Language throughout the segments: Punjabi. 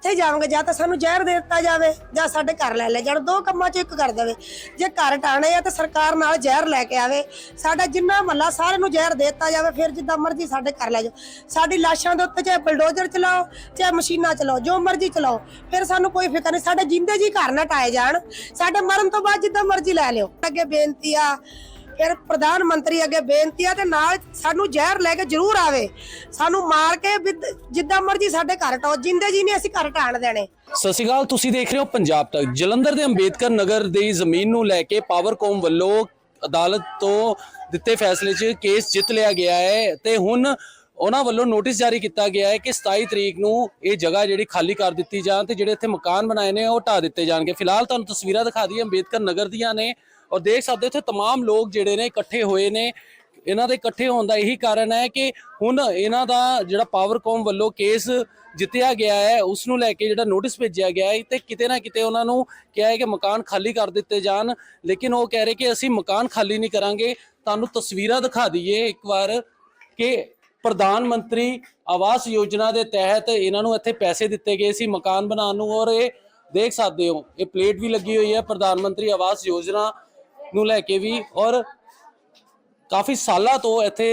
ਕਿੱਥੇ ਜਾਵਾਂਗੇ, ਜਾਂ ਤਾਂ ਸਾਨੂੰ ਜ਼ਹਿਰ ਦੇ ਦਿੱਤਾ ਜਾਵੇ, ਜਾਂ ਸਾਡੇ ਘਰ ਲੈ ਲੈ ਜਾਣ ਦੋ ਕੰਮਾਂ ਚੋਂ ਇੱਕ ਕਰ ਦੇਵੇ। ਜੇ ਘਰ ਟਾਣੇ ਆ ਤਾਂ ਸਰਕਾਰ ਨਾਲ ਜ਼ਹਿਰ ਲੈ ਕੇ ਆਵੇ, ਸਾਡਾ ਜਿੰਨਾ ਮਹੱਲਾ ਸਾਰੇ ਨੂੰ ਜ਼ਹਿਰ ਦੇ ਦਿੱਤਾ ਜਾਵੇ, ਫਿਰ ਜਿੱਦਾਂ ਮਰਜ਼ੀ ਸਾਡੇ ਘਰ ਲੈ ਜਾਓ। ਸਾਡੀ ਲਾਸ਼ਾਂ ਦੇ ਉੱਤੇ ਚਾਹੇ ਬਲਡੋਜ਼ਰ ਚਲਾਓ, ਚਾਹੇ ਮਸ਼ੀਨਾਂ ਚਲਾਓ, ਜੋ ਮਰਜ਼ੀ ਚਲਾਓ, ਫਿਰ ਸਾਨੂੰ ਕੋਈ ਫਿਕਰ ਨਹੀਂ। ਸਾਡੇ ਜਿੰਦੇ ਜੀ ਘਰ ਨਾ ਟਾਏ ਜਾਣ, ਸਾਡੇ ਮਰਨ ਤੋਂ ਬਾਅਦ ਜਿੱਦਾਂ ਮਰਜ਼ੀ ਲੈ ਲਿਓ। ਅੱਗੇ ਬੇਨਤੀ ਆ ਫਿਰ ਪ੍ਰਧਾਨ ਮੰਤਰੀ ਅੱਗੇ ਬੇਨਤੀ ਆ ਤੇ ਨਾਲ ਸਾਨੂੰ ਜ਼ਹਿਰ ਲੈ ਕੇ ਜ਼ਰੂਰ ਆਵੇ। ਸਾਨੂੰ ਮਾਰ ਕੇ ਜਿੱਦਾਂ ਮਰਜ਼ੀ ਸਾਡੇ ਘਰ ਟਾਓ ਜਿੰਦੇ ਜੀ ਨਹੀਂ ਅਸੀਂ ਘਰ ਟਾਣ ਦੇਣੇ। ਸਤਿ ਸ਼੍ਰੀ ਅਕਾਲ, ਤੁਸੀਂ ਦੇਖ ਰਹੇ ਹੋ ਪੰਜਾਬ ਤੱਕ। ਜਲੰਧਰ ਦੇ ਅੰਬੇਦਕਰ ਨਗਰ ਦੀ ਜ਼ਮੀਨ ਨੂੰ ਲੈ ਕੇ ਪਾਵਰਕੌਮ ਵੱਲੋਂ ਅਦਾਲਤ ਤੋਂ ਦਿੱਤੇ ਫੈਸਲੇ 'ਚ ਕੇਸ ਜਿੱਤ ਲਿਆ ਗਿਆ ਹੈ ਤੇ ਹੁਣ ਉਹਨਾਂ ਵੱਲੋਂ ਨੋਟਿਸ ਜਾਰੀ ਕੀਤਾ ਗਿਆ ਹੈ ਕਿ 27 ਤਰੀਕ ਨੂੰ ਇਹ ਜਗ੍ਹਾ ਜਿਹੜੀ ਖਾਲੀ ਕਰ ਦਿੱਤੀ ਜਾਣ ਤੇ ਜਿਹੜੇ ਇੱਥੇ ਮਕਾਨ ਬਣਾਏ ਨੇ ਉਹ ਢਾ ਦਿੱਤੇ ਜਾਣਗੇ। ਫਿਲਹਾਲ ਤੁਹਾਨੂੰ ਤਸਵੀਰਾਂ ਦਿਖਾ ਦਈਏ, ਅੰਬੇਦਕਰ ਨਗਰ ਦੀਆਂ ਨੇ। ਔਰ ਦੇਖ ਸਕਦੇ ਹੋ ਇੱਥੇ तमाम ਲੋਕ ਜਿਹੜੇ ਨੇ ਇਕੱਠੇ ਹੋਏ ਨੇ ਇਹਨਾਂ ਦੇ ਇਕੱਠੇ ਹੋਣ ਦਾ ਇਹੀ ਕਾਰਨ ਹੈ ਕਿ ਹੁਣ ਇਹਨਾਂ ਦਾ ਜਿਹੜਾ ਪਾਵਰਕੌਮ ਵੱਲੋਂ ਕੇਸ ਜਿੱਤਿਆ ਗਿਆ ਹੈ ਉਸ ਨੂੰ ਲੈ ਕੇ ਜਿਹੜਾ ਨੋਟਿਸ ਭੇਜਿਆ ਗਿਆ ਹੈ ਤੇ ਕਿਤੇ ਨਾ ਕਿਤੇ ਉਹਨਾਂ ਨੂੰ ਕਿਹਾ ਹੈ ਕਿ ਮਕਾਨ ਖਾਲੀ ਕਰ ਦਿੱਤੇ ਜਾਣ ਲੇਕਿਨ ਉਹ ਕਹਿ ਰਹੇ ਕਿ ਅਸੀਂ ਮਕਾਨ ਖਾਲੀ ਨਹੀਂ ਕਰਾਂਗੇ ਤੁਹਾਨੂੰ ਤਸਵੀਰਾਂ ਦਿਖਾ ਦਈਏ ਇੱਕ ਵਾਰ ਕਿ ਪ੍ਰਧਾਨ ਮੰਤਰੀ ਆਵਾਸ ਯੋਜਨਾ ਦੇ ਤਹਿਤ ਇਹਨਾਂ ਨੂੰ ਇੱਥੇ ਪੈਸੇ ਦਿੱਤੇ ਗਏ ਸੀ ਮਕਾਨ ਬਣਾਉਣ ਨੂੰ ਔਰ ਇਹ ਦੇਖ ਸਕਦੇ ਹੋ ਇਹ ਪਲੇਟ ਵੀ ਲੱਗੀ ਹੋਈ ਹੈ ਪ੍ਰਧਾਨ ਮੰਤਰੀ ਆਵਾਸ ਯੋਜਨਾ ਨੂੰ ਲੈ ਕੇ ਵੀ ਔਰ ਕਾਫੀ ਸਾਲਾਂ ਤੋਂ ਇੱਥੇ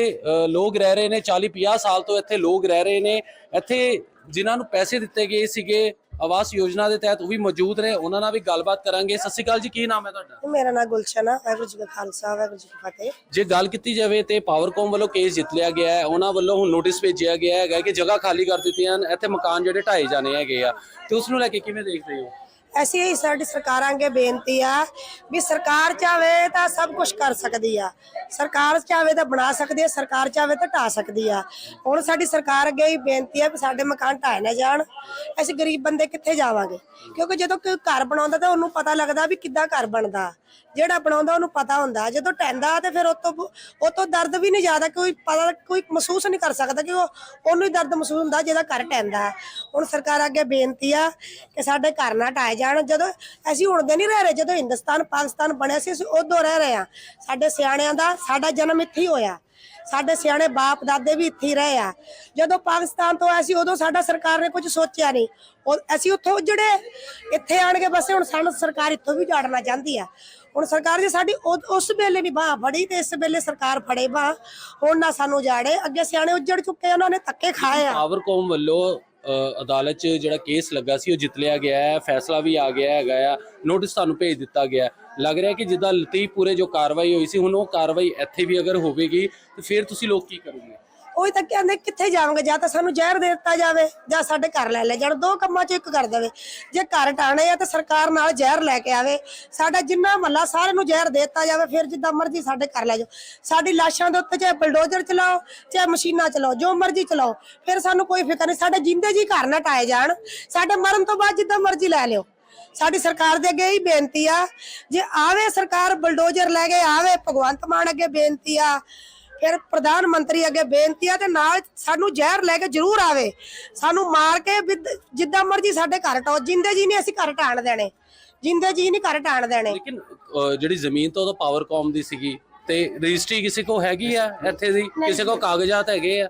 ਲੋਕ ਰਹਿ ਰਹੇ ਨੇ 40 50 ਸਾਲ ਤੋਂ ਇੱਥੇ ਲੋਕ ਰਹਿ ਰਹੇ ਨੇ। ਇੱਥੇ ਜਿਨ੍ਹਾਂ ਨੂੰ ਪੈਸੇ ਦਿੱਤੇ ਗਏ ਸੀਗੇ ਆਵਾਸ ਯੋਜਨਾ ਦੇ ਤਹਿਤ ਉਹ ਵੀ ਮੌਜੂਦ ਨੇ। ਉਹਨਾਂ ਨਾਲ ਵੀ ਗੱਲਬਾਤ ਕਰਾਂਗੇ। ਸਤਿ ਸ਼੍ਰੀ ਅਕਾਲ ਜੀ ਕੀ ਨਾਮ ਹੈ ਤੁਹਾਡਾ? ਮੇਰਾ ਨਾਮ ਗੁਲਸ਼ਨ ਆ ਵਾਹਿਗੁਰੂ ਜੀ ਕਾ ਖਾਲਸਾ ਵਾਹਿਗੁਰੂ ਜੀ ਕੀ ਫਤਿਹ। ਜੇ ਗੱਲ ਕੀਤੀ ਜਾਵੇ ਤੇ ਪਾਵਰਕੌਮ ਵੱਲੋਂ ਕੇਸ ਜਿੱਤ ਲਿਆ ਗਿਆ ਹੈ। ਉਹਨਾਂ ਵੱਲੋਂ ਹੁਣ ਨੋਟਿਸ ਭੇਜਿਆ ਗਿਆ ਹੈਗਾ ਕਿ ਜਗ੍ਹਾ ਖਾਲੀ ਕਰ ਦਿੱਤੀਆਂ ਹਨ ਇੱਥੇ ਮਕਾਨ ਜਿਹੜੇ ਢਾਏ ਜਾਣੇ ਹੈਗੇ ਆ। ਤੇ ਉਸ ਨੂੰ ਲੈ ਕੇ ਕਿਵੇਂ ਦੇਖਦੇ ਹੋ? ਅਸੀਂ ਹੀ ਸਾਡੀ ਸਰਕਾਰਾਂ ਅੱਗੇ ਬੇਨਤੀ ਆ ਵੀ ਸਰਕਾਰ ਚਾਵੇ ਤਾਂ ਸਭ ਕੁਝ ਕਰ ਸਕਦੀ ਆ। ਸਰਕਾਰ ਚਾਵੇ ਤਾਂ ਬਣਾ ਸਕਦੀ ਆ, ਸਰਕਾਰ ਚਾਵੇ ਤਾਂ ਢਾ ਸਕਦੀ ਆ। ਹੁਣ ਸਾਡੀ ਸਰਕਾਰ ਅੱਗੇ ਹੀ ਬੇਨਤੀ ਆ ਵੀ ਸਾਡੇ ਮਕਾਨ ਢਾਏ ਨਾ ਜਾਣ। ਅਸੀਂ ਗਰੀਬ ਬੰਦੇ ਕਿੱਥੇ ਜਾਵਾਂਗੇ? ਕਿਉਂਕਿ ਜਦੋਂ ਕੋਈ ਘਰ ਬਣਾਉਂਦਾ ਤਾਂ ਉਹਨੂੰ ਪਤਾ ਲੱਗਦਾ ਵੀ ਕਿੱਦਾਂ ਘਰ ਬਣਦਾ। ਜਿਹੜਾ ਬਣਾਉਂਦਾ ਉਹਨੂੰ ਪਤਾ ਹੁੰਦਾ। ਜਦੋਂ ਟੈਂਦਾ ਤੇ ਫਿਰ ਉਹ ਤੋਂ ਉਹ ਤੋਂ ਦਰਦ ਵੀ ਨਹੀਂ ਜ਼ਿਆਦਾ ਕੋਈ ਪਤਾ, ਕੋਈ ਮਹਿਸੂਸ ਨਹੀਂ ਕਰ ਸਕਦਾ ਕਿ ਉਹ ਉਹਨੂੰ ਹੀ ਦਰਦ ਮਹਿਸੂਸ ਹੁੰਦਾ ਜਿਹਦਾ ਘਰ ਟੈਂਦਾ ਹੁਣ ਸਰਕਾਰ ਅੱਗੇ ਬੇਨਤੀ ਆ ਕਿ ਸਾਡੇ ਘਰ ਨਾ ਢਾਏ ਜਾਣ। ਜਦੋਂ ਅਸੀਂ ਹੁਣ ਦੇ ਨਹੀਂ ਰਹਿ ਰਹੇ, ਜਦੋਂ ਹਿੰਦੁਸਤਾਨ, ਪਾਕਿਸਤਾਨ ਬਣਿਆ ਸੀ, ਅਸੀਂ ਉਦੋਂ ਰਹਿ ਰਹੇ ਆ ਸਾਡੇ ਸਿਆਣਿਆਂ ਦਾ ਸਾਡਾ ਜਨਮ ਇੱਥੇ ਹੀ ਹੋਇਆ। ਸਾਡੇ ਸਿਆਣੇ ਬਾਪ, ਦਾਦੇ ਵੀ ਇੱਥੇ ਰਹੇ ਆ। ਜਦੋਂ ਪਾਕਿਸਤਾਨ ਤੋਂ ਆਏ ਸੀ, ਉਦੋਂ ਸਾਡਾ ਸਰਕਾਰ ਨੇ ਕੁਝ ਸੋਚਿਆ ਨਹੀਂ। ਉਹ ਅਸੀਂ ਉੱਥੋਂ ਜਿਹੜੇ ਇੱਥੇ ਆਣ ਕੇ ਬਸੇ ਹੁਣ ਸਾਨੂੰ ਸਰਕਾਰ ਇੱਥੋਂ ਵੀ ਜਾੜਨਾ ਚਾਹੁੰਦੀ ਆ। ਹੁਣ ਸਰਕਾਰ ਜੀ ਸਾਡੀ ਉਹ- ਉਸ ਵੇਲੇ ਨਹੀਂ ਬਾਹ ਫੜੀ ਤੇ ਇਸ ਵੇਲੇ ਸਰਕਾਰ ਫੜੇ ਬਾਹ। ਹੁਣ ਨਾ ਸਾਨੂੰ ਜਾੜੇ। ਅੱਗੇ ਸਿਆਣੇ ਉੱਜੜ ਚੁੱਕੇ ਆ, ਉਹਨਾਂ ਨੇ ਧੱਕੇ ਖਾਏ ਆ। ਪਾਵਰਕੌਮ ਵੱਲੋਂ ਅ, ਅਦਾਲਤ 'ਚ ਜਿਹੜਾ ਕੇਸ ਲੱਗਾ ਸੀ ਉਹ ਜਿੱਤ ਲਿਆ ਗਿਆ ਹੈ। ਫੈਸਲਾ ਵੀ ਆ ਗਿਆ ਹੈਗਾ ਆ। ਨੋਟਿਸ ਤੁਹਾਨੂੰ ਭੇਜ ਦਿੱਤਾ ਗਿਆ ਹੈ। ਲੱਗ ਰਿਹਾ ਕਿ ਜਿੱਦਾਂ ਲਤੀਫਪੁਰੇ ਜੋ ਕਾਰਵਾਈ ਹੋਈ ਸੀ ਹੁਣ ਉਹ ਕਾਰਵਾਈ ਇੱਥੇ ਵੀ ਅਗਰ ਹੋਵੇਗੀ ਤੇ ਫਿਰ ਤੁਸੀਂ ਲੋਕ ਕੀ ਕਰੋਗੇ? ਉਹ ਤਾਂ ਕਹਿੰਦੇ ਕਿੱਥੇ ਜਾਵਾਂਗੇ? ਜਾਂ ਤਾਂ ਸਾਨੂੰ ਜ਼ਹਿਰ ਦੇ ਦਿੱਤਾ ਜਾਵੇ ਜਾਂ ਸਾਡੇ ਘਰ ਲੈ ਲੈ ਜਾਣ, ਦੋ ਕੰਮਾਂ ਚ ਇੱਕ ਕਰ ਦੇਵੇ। ਜੇ ਘਰ ਟਾਣੇ ਆ ਤਾਂ ਸਰਕਾਰ ਨਾਲ ਜ਼ਹਿਰ ਲੈ ਕੇ ਆਵੇ। ਸਾਡਾ ਜਿੰਨਾ ਮਹੱਲਾ ਸਾਰਿਆਂ ਨੂੰ ਜ਼ਹਿਰ ਦੇ ਦਿੱਤਾ ਜਾਵੇ, ਫਿਰ ਜਿੱਦਾਂ ਮਰਜ਼ੀ ਸਾਡੇ ਘਰ ਲੈ ਜਾਓ। ਸਾਡੀ ਲਾਸ਼ਾਂ ਦੇ ਉੱਤੇ ਚਾਹੇ ਬਲਡੋਜ਼ਰ ਚਲਾਓ, ਚਾਹੇ ਮਸ਼ੀਨਾਂ ਚਲਾਓ, ਜੋ ਮਰਜ਼ੀ ਚਲਾਓ, ਫਿਰ ਸਾਨੂੰ ਕੋਈ ਫਿਕਰ ਨਹੀਂ। ਸਾਡੇ ਜਿੰਦੇ ਜੀ ਘਰ ਨਾ ਟਾਏ ਜਾਣ। ਸਾਡੇ ਮਰਨ ਤੋਂ ਬਾਅਦ ਜਿੱਦਾਂ ਮਰਜ਼ੀ ਲੈ ਲਿਓ। ਸਾਡੀ ਸਰਕਾਰ ਦੇ ਅੱਗੇ ਹੀ ਬੇਨਤੀ ਆ, ਜੇ ਆਵੇ ਸਰਕਾਰ ਬਲਡੋਜ਼ਰ ਲੈ ਕੇ, ਆਵੇ ਭਗਵੰਤ ਮਾਨ ਅੱਗੇ ਬੇਨਤੀ ਆ ਫਿਰ ਪ੍ਰਧਾਨ ਮੰਤਰੀ ਅੱਗੇ ਬੇਨਤੀ ਆ ਤੇ ਨਾਲ ਸਾਨੂੰ ਜ਼ਹਿਰ ਲੈ ਕੇ ਜ਼ਰੂਰ ਆਵੇ। ਸਾਨੂੰ ਮਾਰ ਕੇ ਜਿੱਦਾਂ ਮਰਜ਼ੀ ਸਾਡੇ ਘਰ ਟਾਓ ਜਿੰਦੇ ਜੀ ਨਹੀਂ ਅਸੀਂ ਘਰ ਟਾਣ ਦੇਣੇ। ਜਿੰਦੇ ਜੀ ਨਹੀਂ ਘਰ ਟਾਣ ਦੇਣੇ। ਲੇਕਿਨ ਜਿਹੜੀ ਜ਼ਮੀਨ ਤਾਂ ਉਹਦਾ ਪਾਵਰਕੌਮ ਦੀ ਸੀਗੀ ਤੇ ਰਜਿਸਟਰੀ ਕਿਸੇ ਕੋ ਹੈਗੀ ਆ ਇੱਥੇ ਦੀ? ਕਿਸੇ ਕੋ ਕਾਗਜ਼ਾਤ ਹੈਗੇ ਆ?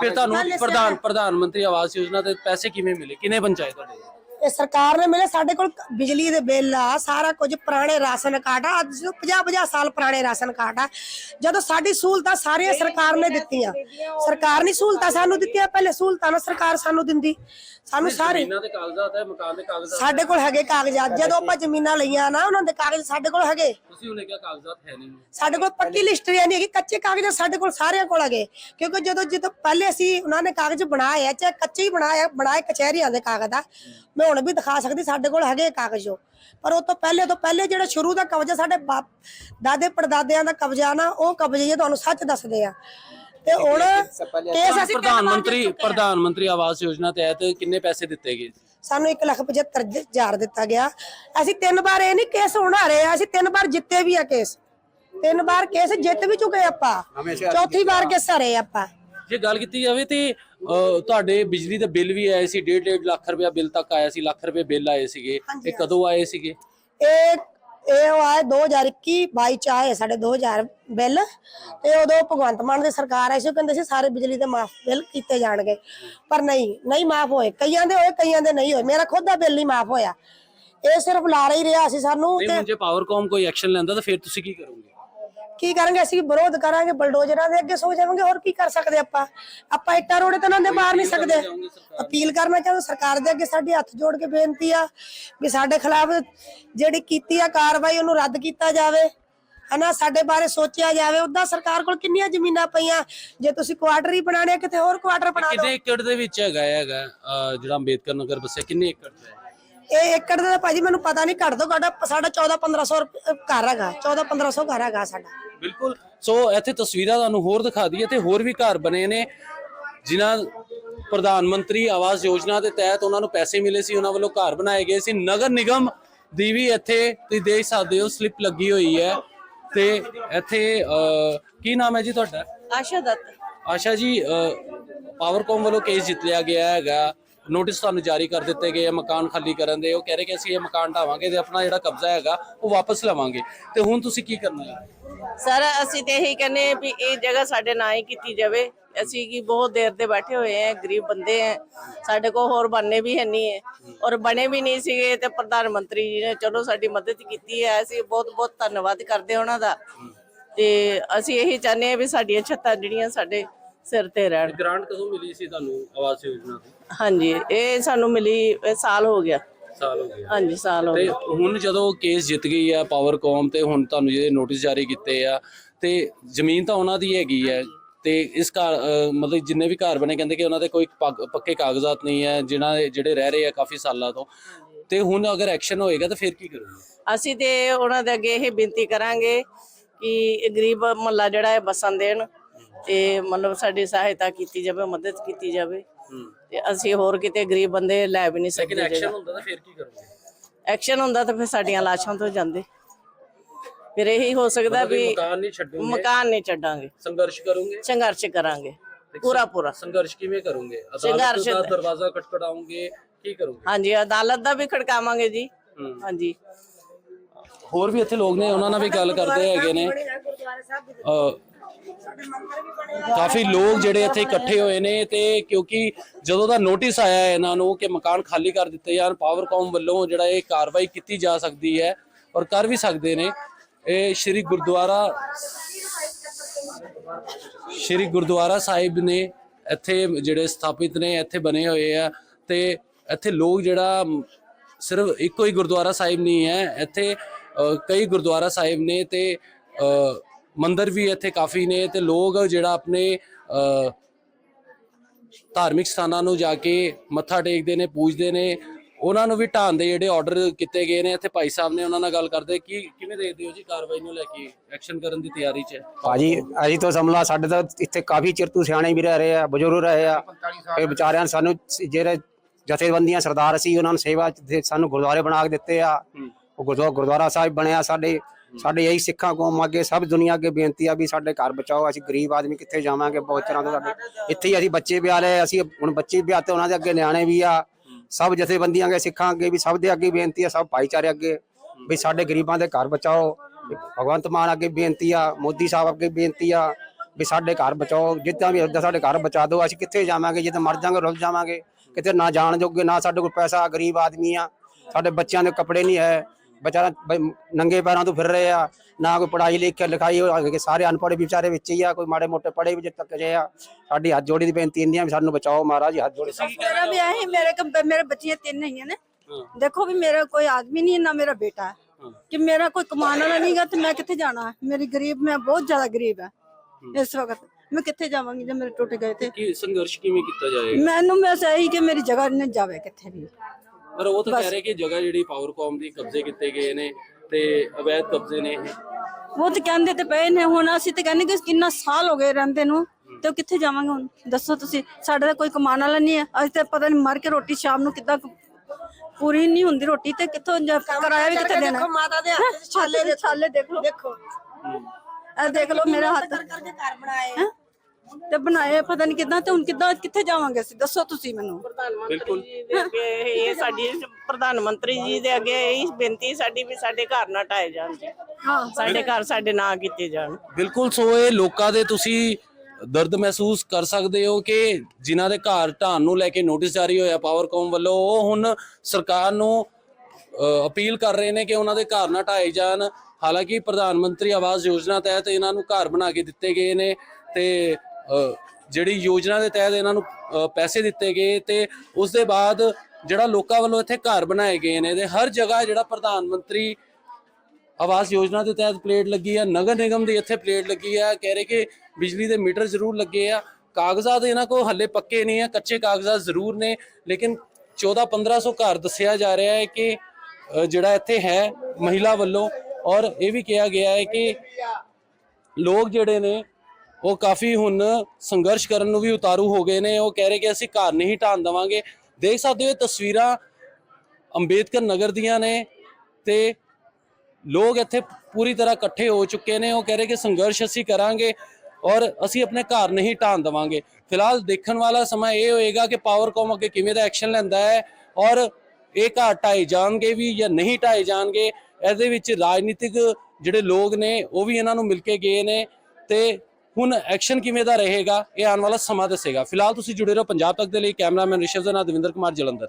ਫਿਰ ਤੁਹਾਨੂੰ ਪ੍ਰਧਾਨ ਪ੍ਰਧਾਨ ਮੰਤਰੀ ਆਵਾਸ ਯੋਜਨਾ ਦੇ ਪੈਸੇ ਕਿਵੇਂ ਮਿਲੇ? ਕਿਨੇ ਪਹੁੰਚਾਏ ਤੁਹਾਡੇ? ਇਹ ਸਰਕਾਰ ਨੇ ਮਿਲੇ ਸਾਡੇ ਕੋਲ ਬਿਜਲੀ ਦੇ ਬਿੱਲ ਆ ਸਾਰਾ ਕੁਝ ਪੁਰਾਣੇ ਰਾਸ਼ਨ ਕਾਰਡ ਆ ਅੱਜ ਤੋਂ 50 50 ਸਾਲ ਪੁਰਾਣੇ ਰਾਸ਼ਨ ਕਾਰਡ ਆ। ਜਦੋਂ ਸਾਡੀ ਸਹੂਲਤਾਂ ਸਾਰੀਆਂ ਸਰਕਾਰ ਨੇ ਦਿੱਤੀਆਂ। ਸਰਕਾਰ ਨੇ ਸਹੂਲਤਾਂ ਸਾਨੂੰ ਦਿੱਤੀਆਂ ਪਹਿਲੇ ਸਹੂਲਤਾਂ ਨਾ ਸਰਕਾਰ ਸਾਨੂੰ ਦਿੰਦੀ। ਸਾਨੂੰ ਸਾਰੇ ਜ਼ਮੀਨਾਂ ਦੇ ਕਾਗਜ਼ਾਤ ਹੈ ਮਕਾਨ ਦੇ ਕਾਗਜ਼ਾਤ ਸਾਡੇ ਕੋਲ ਹੈਗੇ ਕਾਗਜ਼ਾਤ। ਜਦੋਂ ਆਪਾਂ ਜ਼ਮੀਨਾਂ ਲਈਆਂ ਨਾ ਉਹਨਾਂ ਦੇ ਕਾਗਜ਼ ਸਾਡੇ ਕੋਲ ਹੈਗੇ। ਤੁਸੀਂ ਉਹਨੇ ਕਿਹਾ ਕਾਗਜ਼ਾਤ ਹੈ ਨਹੀਂ। ਸਾਡੇ ਕੋਲ ਪੱਕੀ ਲਿਸਟਰੀ ਨਹੀਂ ਹੈਗੀ ਕੱਚੇ ਕਾਗਜ਼ ਸਾਡੇ ਕੋਲ ਸਾਰਿਆਂ ਕੋਲ ਹੈਗੇ। ਕਿਉਂਕਿ ਜਦੋਂ ਜਦੋਂ ਪਹਿਲੇ ਅਸੀਂ ਉਹਨਾਂ ਨੇ ਕਾਗਜ਼ ਬਣਾਏ ਆ ਚਾਹੇ ਕੱਚੇ ਹੀ ਬਣਾਏ ਬਣਾਏ ਕਚਹਿਰੀਆਂ ਦੇ ਕਾਗਜ਼ ਮੈਂ ਹੁਣ ਵੀ ਦਿਖਾ ਸਕਦੀ ਸਾਡੇ ਕੋਲ ਹੈਗੇ ਕਾਗਜ਼। ਉਹ ਪਰ ਉਹ ਤੋਂ ਪਹਿਲੇ ਤੋਂ ਪਹਿਲੇ ਜਿਹੜਾ ਸ਼ੁਰੂ ਦਾ ਕਬਜ਼ਾ ਸਾਡੇ ਬਾਪ ਦਾਦੇ ਪੜਦਾਦਿਆਂ ਦਾ ਕਬਜ਼ਾ ਨਾ ਉਹ ਕਬਜ਼ੇ ਇਹ ਤੁਹਾਨੂੰ ਸੱਚ ਦੱਸਦੇ ਆ। ਤੇ ਹੁਣ ਕੇਸ ਅਸੀਂ ਪ੍ਰਧਾਨ ਮੰਤਰੀ। ਪ੍ਰਧਾਨ ਮੰਤਰੀ ਆਵਾਸ ਯੋਜਨਾ ਤਹਿਤ ਕਿੰਨੇ ਪੈਸੇ ਦਿੱਤੇ ਗਏ? ਸਾਨੂੰ 1 ਲੱਖ 75 ਹਜ਼ਾਰ ਦਿੱਤਾ ਗਿਆ। ਅਸੀਂ ਤਿੰਨ ਵਾਰ ਇਹ ਨਹੀਂ ਕੇਸ ਹੁਣ ਹਾਰੇ ਆ ਅਸੀਂ ਤਿੰਨ ਵਾਰ ਜਿੱਤੇ ਵੀ ਆ ਕੇਸ। ਤਿੰਨ ਵਾਰ ਕੇਸ ਜਿੱਤ ਵੀ ਚੁੱਕੇ ਆਪਾਂ। ਚੌਥੀ ਵਾਰ ਕੇਸ ਹਾਰੇ ਆਪਾਂ। ਜੇ ਗੱਲ ਕੀਤੀ ਜਾਵੇ ਤੇ ਤੁਹਾਡੇ ਬਿਜਲੀ ਦੇ ਬਿੱਲ ਵੀ ਆਏ ਸੀ 1.5 ਲੱਖ ਰੁਪਇਆ ਬਿੱਲ ਤੱਕ ਆਇਆ ਸੀ ਲੱਖ ਰੁਪਏ ਬਿੱਲ ਆਏ ਸੀਗੇ। ਇਹ ਕਦੋਂ ਆਏ ਸੀਗੇ? ਇਹ ਇਹ ਆਏ 2021 22 ਚ ਆਏ ਸਾਡੇ 2000 ਬਿੱਲ। ਤੇ ਉਦੋਂ ਭਗਵੰਤ ਮਾਨ ਦੀ ਸਰਕਾਰ ਆਈ ਸੀ ਉਹ ਕਹਿੰਦੇ ਸੀ ਸਾਰੇ ਬਿਜਲੀ ਦੇ ਮਾਫ ਬਿੱਲ ਕੀਤੇ ਜਾਣਗੇ। ਪਰ ਨਹੀਂ ਨਹੀਂ ਮਾਫ ਹੋਏ। ਕਈਆਂ ਦੇ ਹੋਏ ਕਈਆਂ ਦੇ ਨਹੀਂ ਹੋਏ। ਮੇਰਾ ਖੁਦ ਦਾ ਬਿੱਲ ਨਹੀਂ ਮਾਫ ਹੋਇਆ। ਇਹ ਸਿਰਫ ਲਾ ਹੀ ਰਿਹਾ ਸੀ ਸਾਨੂੰ ਨਹੀਂ ਹੁਣ ਜੇ ਪਾਵਰਕਾਮ ਕੋਈ ਐਕਸ਼ਨ ਲੈਂਦਾ ਤਾਂ ਫਿਰ ਤੁਸੀਂ ਕੀ ਕਰੋਗੇ? ਕੀ ਕਰਾਂਗੇ? ਅਸੀਂ ਵਿਰੋਧ ਕਰਾਂਗੇ ਬਲਡੋਜ਼ਰਾਂ ਦੇ ਅੱਗੇ ਸੋ ਜਾਵਾਂਗੇ ਹੋਰ ਕੀ ਕਰ ਸਕਦੇ ਆਪਾਂ? ਆਪਾਂ ਇੱਟਾਂ ਰੋੜੇ ਤਾਂ ਉਹਨਾਂ ਦੇ ਮਾਰ ਨਹੀਂ ਸਕਦੇ। ਅਪੀਲ ਕਰਨਾ ਚਾਹੁੰਦੇ ਸਰਕਾਰ ਦੇ ਅੱਗੇ ਸਾਡੇ ਹੱਥ ਜੋੜ ਕੇ ਬੇਨਤੀ ਆ ਵੀ ਸਾਡੇ ਖਿਲਾਫ ਜਿਹੜੀ ਕੀਤੀ ਆ ਕਾਰਵਾਈ ਉਹਨੂੰ ਰੱਦ ਕੀਤਾ ਜਾਵੇ। ਹਨਾ ਸਾਡੇ ਬਾਰੇ ਸੋਚਿਆ ਜਾਵੇ। ਉਦਾਂ ਸਰਕਾਰ ਕੋਲ ਕਿੰਨੀਆਂ ਜ਼ਮੀਨਾਂ ਪਈਆਂ? ਜੇ ਤੁਸੀਂ ਕੁਆਟਰ ਹੀ ਬਣਾਣੇ ਕਿਤੇ ਹੋਰ ਕੁਆਟਰ ਬਣਾ ਦਿਓ। ਕਿੰਨੇ ਏਕੜ ਦੇ ਵਿੱਚ ਹੈਗਾ ਹੈਗਾ ਅਹ, ਜਿਹੜਾ ਅੰਬੇਦਕਰ ਨਗਰ ਬਸਿਆ ਕਿੰਨੇ ਏਕੜ ਦਾ ਹੈ? ਇਹ ਏਕੜ ਦਾ ਭਾਜੀ ਮੈਨੂੰ ਪਤਾ ਨਹੀਂ ਘੱਟ ਤੋਂ ਘੱਟ ਸਾਡਾ 14 1500 ਰੁਪ- ਘਰ ਹੈਗਾ 14 1500 ਘਰ ਹੈਗਾ ਸਾਡਾ। ਬਿਲਕੁਲ। ਸੋ ਇੱਥੇ ਤਸਵੀਰਾਂ ਤੁਹਾਨੂੰ ਹੋਰ ਦਿਖਾ ਦਈਏ ਤੇ ਹੋਰ ਵੀ ਘਰ ਬਣੇ ਨੇ ਜਿਨ੍ਹਾਂ ਪ੍ਰਧਾਨ ਮੰਤਰੀ ਆਵਾਸ ਯੋਜਨਾ ਦੇ ਤਹਿਤ ਉਹਨਾਂ ਨੂੰ ਪੈਸੇ ਮਿਲੇ ਸੀ ਉਹਨਾਂ ਵੱਲੋਂ ਘਰ ਬਣਾਏ ਗਏ ਸੀ। ਨਗਰ ਨਿਗਮ ਦੀ ਵੀ ਇੱਥੇ ਤੁਸੀਂ ਦੇਖ ਸਕਦੇ ਹੋ ਸਲਿੱਪ ਲੱਗੀ ਹੋਈ ਹੈ। ਤੇ ਇੱਥੇ ਅਹ, ਕੀ ਨਾਮ ਹੈ ਜੀ ਤੁਹਾਡਾ? ਆਸ਼ਾ ਦੱਤ। ਆਸ਼ਾ ਜੀ ਪਾਵਰਕੌਮ ਵੱਲੋਂ ਕੇਸ ਜਿੱਤ ਲਿਆ ਗਿਆ ਹੈਗਾ। ਨੋਟਿਸ ਤੁਹਾਨੂੰ ਜਾਰੀ ਕਰ ਦਿੱਤੇ ਗਏ ਆ, ਮਕਾਨ ਖਾਲੀ ਕਰਨ ਦੇ। ਉਹ ਕਹਿ ਰਹੇ ਕਿ ਅਸੀਂ ਇਹ ਮਕਾਨ ਢਾਵਾਂਗੇ ਤੇ ਆਪਣਾ ਜਿਹੜਾ ਕਬਜ਼ਾ ਹੈਗਾ, ਉਹ ਵਾਪਸ ਲਵਾਂਗੇ। ਤੇ ਹੁਣ ਤੁਸੀਂ ਕੀ ਕਰਨਾ ਹੈ? ਸਰ, ਅਸੀਂ ਤੇ ਇਹੀ ਕਹਿੰਦੇ ਵੀ ਇਹ ਜਗ੍ਹਾ ਸਾਡੇ ਨਾਂ ਹੀ ਕੀਤੀ ਜਾਵੇ। ਅਸੀਂ ਕੀ ਬਹੁਤ ਦੇਰ ਦੇ ਬੈਠੇ ਹੋਏ ਆ ਗਰੀਬ ਬੰਦੇ ਆ ਸਾਡੇ ਕੋਲ ਹੋਰ ਬਣਨੇ ਵੀ ਹੈ ਨਹੀਂ ਹੈ। ਔਰ ਬਣੇ ਵੀ ਨਹੀਂ ਸੀਗੇ ਤੇ ਪ੍ਰਧਾਨ ਮੰਤਰੀ ਜੀ ਨੇ ਚਲੋ ਸਾਡੀ ਮਦਦ ਕੀਤੀ ਹੈ। ਅਸੀਂ ਬਹੁਤ ਬਹੁਤ ਧੰਨਵਾਦ ਕਰਦੇ ਉਹਨਾਂ ਦਾ। ਤੇ ਅਸੀਂ ਇਹੀ ਚਾਹੁੰਦੇ ਹਾਂ ਵੀ ਸਾਡੀਆਂ ਛੱਤਾਂ ਜਿਹੜੀਆਂ ਸਾਡੇ ਸਿਰ ਤੇ ਰਹਿਣ। ਗ੍ਰਾਂਟ ਕਦੋਂ ਮਿਲੀ ਸੀ ਤੁਹਾਨੂੰ ਆਵਾਸ ਯੋਜਨਾ ਦੀ ਹਾਂਜੀ ਇਹ ਸਾਨੂੰ ਮਿਲੀ ਇਹ ਸਾਲ ਹੋ ਗਿਆ। ਸਾਲ ਹੋ ਗਿਆ। ਹਾਂਜੀ ਸਾਲ ਹੋ ਤੇ ਗਿਆ। ਹੁਣ ਜਦੋਂ ਕੇਸ ਜਿੱਤ ਗਈ ਆ ਪਾਵਰਕੌਮ ਤੇ ਹੁਣ ਤੁਹਾਨੂੰ ਜਿਹੜੇ ਨੋਟਿਸ ਜਾਰੀ ਕੀਤੇ ਆ ਤੇ ਜ਼ਮੀਨ ਤਾਂ ਉਹਨਾਂ ਦੀ ਹੈਗੀ ਹੈ ਤੇ ਇਸ ਘਰ ਮਤਲਬ ਜਿੰਨੇ ਵੀ ਘਰ ਬਣੇ ਕਹਿੰਦੇ ਕਿ ਉਹਨਾਂ ਦੇ ਕੋਈ ਪੱਕ- ਪੱਕੇ ਕਾਗਜ਼ਾਤ ਨਹੀਂ ਹੈ ਜਿਨ੍ਹਾਂ ਦੇ- ਜਿਹੜੇ ਰਹਿ ਰਹੇ ਆ ਕਾਫੀ ਸਾਲਾਂ ਤੋਂ। ਤੇ ਹੁਣ ਅਗਰ ਐਕਸ਼ਨ ਹੋਏਗਾ ਤਾਂ ਫਿਰ ਕੀ ਕਰੋਗੇ? ਅਸੀਂ ਤੇ ਉਹਨਾਂ ਦੇ ਅੱਗੇ ਇਹ ਬੇਨਤੀ ਕਰਾਂਗੇ ਕਿ ਇਹ ਗਰੀਬ ਮਹੱਲਾ ਜਿਹੜਾ ਹੈ ਬਸਣ ਦੇਣ। ਤੇ ਮਤਲਬ ਸਾਡੀ ਸਹਾਇਤਾ ਕੀਤੀ ਜਾਵੇ ਮਦਦ ਕੀਤੀ ਜਾਵੇ। ਤੇ ਅਸੀਂ ਹੋਰ ਕਿਤੇ ਗਰੀਬ ਬੰਦੇ ਲੈ ਵੀ ਨਹੀਂ ਲੇਕਿਨ ਸਕਦੇ ਐਕਸ਼ਨ ਹੁੰਦਾ ਤਾਂ ਫਿਰ ਕੀ ਕਰੋਗੇ? ਐਕਸ਼ਨ ਹੁੰਦਾ ਤਾਂ ਫਿਰ ਸਾਡੀਆਂ ਲਾਸ਼ਾਂ ਤੋਂ ਜਾਂਦੇ। ਫਿਰ ਇਹੀ ਹੋ ਸਕਦਾ ਵੀ ਮਕਾਨ ਨਹੀਂ ਛੱਡੋਗੇ? ਮਕਾਨ ਨਹੀਂ ਛੱਡਾਂਗੇ। ਸੰਘਰਸ਼ ਕਰੋਗੇ? ਸੰਘਰਸ਼ ਕਰਾਂਗੇ। ਪੂਰਾ ਪੂਰਾ। ਸੰਘਰਸ਼ ਕਿਵੇਂ ਕਰੋਗੇ? ਅਦਾਲਤ ਸੰਘਰਸ਼- ਦਾ ਦਰਵਾਜ਼ਾ ਖਟਖਟਾਓਗੇ ਕੀ ਕਰੋਗੇ? ਹਾਂਜੀ ਅਦਾਲਤ ਦਾ ਵੀ ਖੜਕਾਵਾਂਗੇ ਜੀ। ਹਾਂਜੀ। ਹੋਰ ਵੀ ਇੱਥੇ ਲੋਕ ਨੇ ਉਹਨਾਂ ਨਾਲ ਵੀ ਗੱਲ ਕਰਦੇ ਹੈਗੇ ਨੇ। ਕਾਫੀ ਲੋਕ ਜਿਹੜੇ ਇੱਥੇ ਇਕੱਠੇ ਹੋਏ ਨੇ ਤੇ ਕਿਉਂਕਿ ਜਦੋਂ ਦਾ ਨੋਟਿਸ ਆਇਆ ਹੈ ਇਹਨਾਂ ਨੂੰ ਕਿ ਮਕਾਨ ਖਾਲੀ ਕਰ ਦਿੱਤੇ ਜਾਣ ਪਾਵਰਕਾਮ ਵੱਲੋਂ ਜਿਹੜਾ ਇਹ ਕਾਰਵਾਈ ਕੀਤੀ ਜਾ ਸਕਦੀ ਹੈ ਔਰ ਕਰ ਵੀ ਸਕਦੇ ਨੇ। ਇਹ ਸ਼੍ਰੀ ਗੁਰਦੁਆਰਾ ਸ਼੍ਰੀ ਗੁਰਦੁਆਰਾ ਸਾਹਿਬ ਨੇ ਇੱਥੇ ਜਿਹੜੇ ਸਥਾਪਿਤ ਨੇ ਇੱਥੇ ਬਣੇ ਹੋਏ ਆ ਤੇ ਇੱਥੇ ਲੋਕ ਜਿਹੜਾ ਸਿਰਫ ਇੱਕੋ ਹੀ ਗੁਰਦੁਆਰਾ ਸਾਹਿਬ ਨਹੀਂ ਹੈ ਇੱਥੇ ਕਈ ਗੁਰਦੁਆਰਾ ਸਾਹਿਬ ਨੇ ਤੇ ਅ, ਮੰਦਿਰ ਵੀ ਇੱਥੇ ਕਾਫੀ ਨੇ ਤੇ ਲੋਕ ਜਿਹੜਾ ਆਪਣੇ ਧਾਰਮਿਕ ਸਥਾਨਾਂ ਨੂੰ ਜਾ ਕੇ ਮੱਥਾ ਟੇਕਦੇ ਨੇ ਪੂਜਦੇ ਨੇ। ਉਹਨਾਂ ਨੂੰ ਵੀ ਢਾਣ ਦੇ ਜਿਹੜੇ ਆਰਡਰ ਕੀਤੇ ਗਏ ਨੇ ਇੱਥੇ ਭਾਈ ਸਾਹਿਬ ਨੇ ਉਹਨਾਂ ਨਾਲ ਗੱਲ ਕਰਦੇ ਕੀ ਕਿਵੇਂ ਦੇਖਦੇ ਹੋ ਜੀ ਕਾਰਵਾਈ ਨੂੰ ਲੈ ਕੇ ਐਕਸ਼ਨ ਕਰਨ ਦੀ ਤਿਆਰੀ 'ਚ? ਭਾਜੀ ਅਸੀਂ ਤਾਂ ਸਮਲਾ ਸਾਡੇ ਤਾਂ ਇੱਥੇ ਕਾਫੀ ਚਿਰ ਤੋਂ ਸਿਆਣੇ ਵੀ ਰਹਿ ਰਹੇ ਆ ਬਜ਼ੁਰਗ ਰਹੇ ਆ। ਇਹ ਵਿਚਾਰਿਆਂ ਸਾਨੂੰ ਜਿਹੜੇ ਜਥੇਬੰਦੀਆਂ ਸਰਦਾਰ ਸੀ ਉਹਨਾਂ ਨੂੰ ਸੇਵਾ ਸਾਨੂੰ ਗੁਰਦੁਆਰੇ ਬਣਾ ਕੇ ਦਿੱਤੇ ਆ। ਉਹ ਗੁਰਦੁਆਰਾ ਸਾਹਿਬ ਬਣਿਆ ਸਾਡੇ। ਸਾਡੇ ਇਹੀ ਸਿੱਖਾਂ ਕੌਮ ਅੱਗੇ ਸਭ ਦੁਨੀਆ ਅੱਗੇ ਬੇਨਤੀ ਆ ਵੀ ਸਾਡੇ ਘਰ ਬਚਾਓ, ਅਸੀਂ ਗਰੀਬ ਆਦਮੀ ਕਿੱਥੇ ਜਾਵਾਂਗੇ, ਬਹੁਤ ਤਰ੍ਹਾਂ ਦੇ ਸਾਡੇ ਇੱਥੇ ਹੀ ਅਸੀਂ ਬੱਚੇ ਵਿਆਹ ਲਏ ਅਸੀਂ ਹੁਣ ਬੱਚੇ ਵਿਆਹ ਤੇ ਉਹਨਾਂ ਦੇ ਅੱਗੇ ਨਿਆਣੇ ਵੀ ਆ। ਸਭ ਜਥੇਬੰਦੀਆਂ ਅੱਗੇ ਸਿੱਖਾਂ ਅੱਗੇ ਵੀ ਸਭ ਦੇ ਅੱਗੇ ਬੇਨਤੀ ਆ, ਸਭ ਭਾਈਚਾਰੇ ਅੱਗੇ ਵੀ ਸਾਡੇ ਗਰੀਬਾਂ ਦੇ ਘਰ ਬਚਾਓ। ਭਗਵੰਤ ਮਾਨ ਅੱਗੇ ਬੇਨਤੀ ਆ, ਮੋਦੀ ਸਾਹਿਬ ਅੱਗੇ ਬੇਨਤੀ ਆ ਵੀ ਸਾਡੇ ਘਰ ਬਚਾਓ, ਜਿੱਦਾਂ ਵੀ ਏਦਾਂ ਸਾਡੇ ਘਰ ਬਚਾ ਦਿਓ, ਅਸੀਂ ਕਿੱਥੇ ਜਾਵਾਂਗੇ ਜੇ ਤਾਂ ਮਰ ਜਾਵਾਂਗੇ ਰੁੱਲ ਜਾਵਾਂਗੇ। ਕਿਤੇ ਨਾ ਜਾਣ ਜੋਗੇ, ਨਾ ਸਾਡੇ ਕੋਲ ਪੈਸਾ, ਗਰੀਬ ਆਦਮੀ ਆ, ਸਾਡੇ ਬੱਚਿਆਂ ਦੇ ਕੱਪੜੇ ਨਹੀਂ ਹੈ। ਵਿਚਾਰਾ ਨੰਗੇ ਪੈਰਾਂ ਤੋਂ ਫਿਰ ਰਹੇ ਆ ਨਾ ਕੋਈ ਪੜਾਈ ਲਿਖ ਲਿਖਾਈ ਹੋਈ ਸਾਰੇ ਅਨਪੜ੍ਹ ਵਿਚਾਰੇ ਵਿੱਚ ਹੀ ਆ ਕੋਈ ਮਾੜੇ ਮੋਟੇ ਪੜੇ ਵੀ ਤੱਕ ਰਹੇ ਆ ਸਾਡੀ ਹੱਥ ਜੋੜੀ ਦੀ ਬੇਨਤੀ ਇੰਨੀ ਵੀ ਸਾਨੂੰ ਬਚਾਓ ਮਹਾਰਾਜ ਹੱਥ ਜੋੜੀ ਮੇਰਾ ਵੀ ਆਹੀ ਮੇਰੇ ਕੰਬ- ਮੇਰੇ ਬੱਚੀਆਂ ਤਿੰਨ ਹੈਗੀਆਂ ਨੇ। ਦੇਖੋ ਵੀ ਮੇਰਾ ਕੋਈ ਆਦਮੀ ਨਹੀਂ ਨਾ ਮੇਰਾ ਬੇਟਾ ਕਿ ਮੇਰਾ ਕੋਈ ਕਮਾਨ ਵਾਲਾ ਨਹੀਂਗਾ ਤੇ ਮੈਂ ਕਿੱਥੇ ਜਾਣਾ ਮੇਰੀ ਗਰੀਬ ਮੈਂ ਬਹੁਤ ਜ਼ਿਆਦਾ ਗਰੀਬ ਹੈ ਇਸ ਵਕਤ। ਮੈਂ ਕਿੱਥੇ ਜਾਵਾਂਗੀ ਜੇ ਮੇਰੇ ਟੁੱਟ ਗਏ ਤੇ? ਕੀ ਸੰਘਰਸ਼ ਕਿਵੇਂ ਕੀਤਾ ਜਾਏਗਾ? ਮੈਨੂੰ ਮੈਂ ਇਹੀ ਕਿ ਮੇਰੀ ਜਗ੍ਹਾ ਨਾ ਜਾਵੇ ਕਿੱਥੇ ਵੀ। ਪਰ ਉਹ ਤਾਂ ਕਹਿ ਰਹੇ ਕਿ ਜਗ੍ਹਾ ਜਿਹੜੀ ਪਾਵਰਕਾਮ ਦੀ ਕਬਜ਼ੇ ਕੀਤੇ ਗਏ ਨੇ ਤੇ ਅਵੈਧ ਕਬਜ਼ੇ ਨੇ ਇਹ। ਉਹ ਤੇ ਕਹਿੰਦੇ ਤੇ ਪਏ ਨੇ ਹੁਣ ਅਸੀਂ ਤੇ ਕਹਿੰਦੇ ਕਿ ਕਿੰਨਾ ਸਾਲ ਹੋ ਗਏ ਰਹਿੰਦੇ ਨੂੰ ਤੇ ਉਹ ਕਿੱਥੇ ਜਾਵਾਂਗੇ ਹੁਣ? ਦੱਸੋ ਤੁਸੀਂ ਸਾਡਾ ਤਾਂ ਕੋਈ ਕਮਾਉਣ ਵਾਲਾ ਨਹੀਂ ਹੈ। ਅਸੀਂ ਤੇ ਪਤਾ ਨਹੀਂ ਮਰ ਕੇ ਰੋਟੀ ਸ਼ਾਮ ਨੂੰ ਕਿੱਦਾਂ ਪੂਰੀ ਨਹੀਂ ਹੁੰਦੀ ਰੋਟੀ ਤੇ ਕਿੱਥੋਂ ਜਾ- ਕਿਰਾਇਆ ਵੀ ਕਿੱਥੇ ਦੇਣਾ? ਦੇਖੋ ਮਾਤਾ ਦੇ ਹੱਥ 'ਚ ਛਾਲੇ ਦੇ ਛਾਲੇ ਦੇਖ। ਲਓ ਦੇਖੋ ਇਹ ਦੇਖ ਲਓ ਮੇਰਾ ਹੱਥ। ਕਰਕੇ ਘਰ ਬਣਾਏ। ਹੈਂ? ਤੇ ਬਣਾਏ ਪਤਾ ਨਹੀਂ ਕਿੱਦਾਂ ਤੇ ਹੁਣ ਕਿੱਦਾਂ ਕਿੱਥੇ ਜਾਵਾਂਗੇ ਅਸੀਂ? ਦੱਸੋ ਤੁਸੀਂ ਮੈਨੂੰ। ਪ੍ਰਧਾਨ ਮੰਤਰੀ ਜੀ ਦੇ ਅੱਗੇ ਇਹ ਸਾਡੀ ਪ੍ਰਧਾਨ ਮੰਤਰੀ ਜੀ ਦੇ ਅੱਗੇ ਇਹ ਬੇਨਤੀ ਸਾਡੀ ਵੀ ਸਾਡੇ ਘਰ ਨਾ ਢਾਏ ਜਾਣ ਹਾਂ। ਸਾਡੇ ਘਰ ਸਾਡੇ ਨਾ ਕੀਤੇ ਜਾਣ। ਬਿਲਕੁਲ ਸੋ ਇਹ ਲੋਕਾਂ ਦੇ ਤੁਸੀਂ ਦਰਦ ਮਹਿਸੂਸ ਕਰ ਸਕਦੇ ਹੋ ਕਿ ਜਿਨ੍ਹਾਂ ਦੇ ਘਰ ਢਾਣ ਨੂੰ ਲੈ ਕੇ ਨੋਟਿਸ ਜਾਰੀ ਹੋਇਆ ਪਾਵਰਕੌਮ ਵੱਲੋਂ ਉਹ ਹੁਣ ਸਰਕਾਰ ਨੂੰ ਅ, ਅਪੀਲ ਕਰ ਰਹੇ ਨੇ ਕਿ ਉਹਨਾਂ ਦੇ ਘਰ ਨਾ ਢਾਏ ਜਾਣ। ਹਾਲਾਂਕਿ ਪ੍ਰਧਾਨ ਮੰਤਰੀ ਆਵਾਸ ਯੋਜਨਾ ਤਹਿਤ ਇਹਨਾਂ ਨੂੰ ਘਰ ਬਣਾ ਕੇ ਦਿੱਤੇ ਗਏ ਨੇ ਤੇ ਜਿਹੜੀ ਯੋਜਨਾ ਦੇ ਤਹਿਤ ਇਹਨਾਂ ਨੂੰ ਪੈਸੇ ਦਿੱਤੇ ਗਏ ਤੇ ਉਸ ਦੇ ਬਾਅਦ ਜਿਹੜਾ ਲੋਕਾਂ ਵੱਲੋਂ ਇੱਥੇ ਘਰ ਬਣਾਏ ਗਏ ਨੇ ਤੇ ਹਰ ਜਗ੍ਹਾ ਜਿਹੜਾ ਪ੍ਰਧਾਨ ਮੰਤਰੀ ਆਵਾਸ ਯੋਜਨਾ ਦੇ ਤਹਿਤ ਪਲੇਟ ਲੱਗੀ ਹੈ ਨਗਰ ਨਿਗਮ ਦੀ ਇੱਥੇ ਪਲੇਟ ਲੱਗੀ ਹੈ ਕਹਿ ਰਹੇ ਕਿ ਬਿਜਲੀ ਦੇ ਮੀਟਰ ਜ਼ਰੂਰ ਲੱਗੇ ਆ। ਕਾਗਜ਼ਾਤ ਇਹਨਾਂ ਕੋਲ ਹੱਲੇ ਪੱਕੇ ਨਹੀਂ ਆ, ਕੱਚੇ ਕਾਗਜ਼ਾਤ ਜ਼ਰੂਰ ਨੇ, ਲੇਕਿਨ 14 1500 ਘਰ ਦੱਸਿਆ ਜਾ ਰਿਹਾ ਹੈ ਕਿ ਜਿਹੜਾ ਇੱਥੇ ਹੈ ਮਹਿਲਾ ਵੱਲੋਂ ਔਰ ਇਹ ਵੀ ਕਿਹਾ ਗਿਆ ਹੈ ਕਿ ਲੋਕ ਜਿਹੜੇ ਨੇ ਉਹ ਕਾਫੀ ਹੁਣ ਸੰਘਰਸ਼ ਕਰਨ ਨੂੰ ਵੀ ਉਤਾਰੂ ਹੋ ਗਏ ਨੇ। ਉਹ ਕਹਿ ਰਹੇ ਕਿ ਅਸੀਂ ਘਰ ਨਹੀਂ ਢਾਣ ਦੇਵਾਂਗੇ। ਦੇਖ ਸਕਦੇ ਹੋ ਇਹ ਤਸਵੀਰਾਂ ਅੰਬੇਦਕਰ ਨਗਰ ਦੀਆਂ ਨੇ ਤੇ ਲੋਕ ਇੱਥੇ ਪੂਰੀ ਤਰ੍ਹਾਂ ਇਕੱਠੇ ਹੋ ਚੁੱਕੇ ਨੇ। ਉਹ ਕਹਿ ਰਹੇ ਕਿ ਸੰਘਰਸ਼ ਅਸੀਂ ਕਰਾਂਗੇ ਔਰ ਅਸੀਂ ਆਪਣੇ ਘਰ ਨਹੀਂ ਢਾਣ ਦੇਵਾਂਗੇ। ਫਿਲਹਾਲ ਦੇਖਣ ਵਾਲਾ ਸਮਾਂ ਇਹ ਹੋਏਗਾ ਕਿ ਪਾਵਰਕੌਮ ਅੱਗੇ ਕਿਵੇਂ ਦਾ ਐਕਸ਼ਨ ਲੈਂਦਾ ਹੈ ਔਰ ਇਹ ਘਰ ਢਾਏ ਜਾਣਗੇ ਵੀ ਜਾਂ ਨਹੀਂ ਢਾਏ ਜਾਣਗੇ। ਇਹਦੇ ਵਿੱਚ ਰਾਜਨੀਤਿਕ ਜਿਹੜੇ ਲੋਕ ਨੇ ਉਹ ਵੀ ਇਹਨਾਂ ਨੂੰ ਮਿਲ ਕੇ ਗਏ ਨੇ ਤੇ ਹੁਣ ਐਕਸ਼ਨ ਕਿਵੇਂ ਦਾ ਰਹੇਗਾ, ਇਹ ਆਉਣ ਵਾਲਾ ਸਮਾਂ ਦੱਸੇਗਾ। ਫਿਲਹਾਲ ਤੁਸੀਂ ਜੁੜੇ ਰਹੋ ਪੰਜਾਬ ਤੱਕ ਦੇ ਲਈ, ਕੈਮਰਾਮੈਨ ਰਿਸ਼ਵ ਦੇ ਨਾਲ ਦਵਿੰਦਰ ਕੁਮਾਰ ਜਲੰਧਰ।